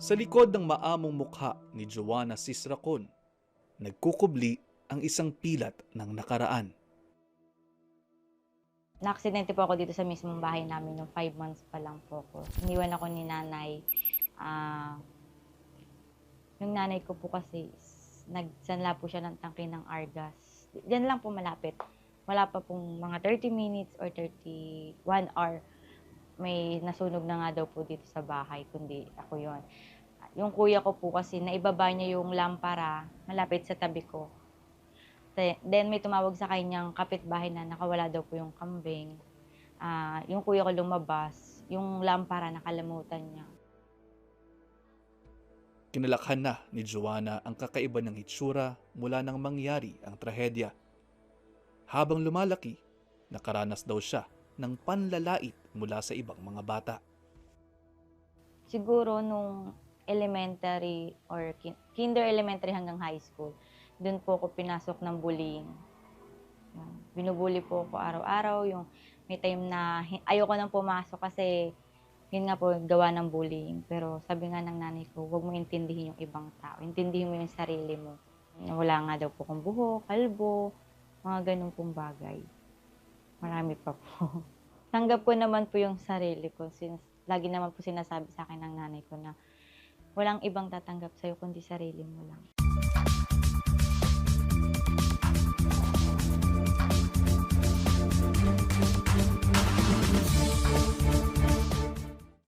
Sa likod ng maamong mukha ni Joanna Sisracon, nagkukubli ang isang pilat ng nakaraan. Naaksidente po ako dito sa mismong bahay namin nung five months pa lang po ako. Iniwan ako ni nanay. Ah, yung nanay ko po kasi, nagsanla po siya ng tangke ng Argas. Diyan lang po malapit. Wala pa pong mga 30 minutes or 31 hour. May nasunog na nga daw po dito sa bahay, kundi ako yon. Yung kuya ko po kasi, naibaba niya yung lampara malapit sa tabi ko. Then may tumawag sa kanyang kapitbahay na nakawala daw po yung kambing. Ah, yung kuya ko lumabas, yung lampara nakalamutan niya. Kinalakhan na ni Joanna ang kakaiba ng hitsura mula nang mangyari ang trahedya. Habang lumalaki, nakaranas daw siya ng panlalait mula sa ibang mga bata. Siguro nung elementary or kin- kinder elementary hanggang high school, doon po ako pinasok ng bullying. Binubuli po ako araw-araw. Yung may time na ayoko nang pumasok kasi yun nga po, gawa ng bullying. Pero sabi nga ng nanay ko, huwag mo intindihin yung ibang tao. Intindihin mo yung sarili mo. Wala nga daw po kong buhok, kalbo, mga ganun pong bagay. Marami pa po. Tanggap ko naman po yung sarili ko since lagi naman po sinasabi sa akin ng nanay ko na walang ibang tatanggap sa'yo kundi sarili mo lang.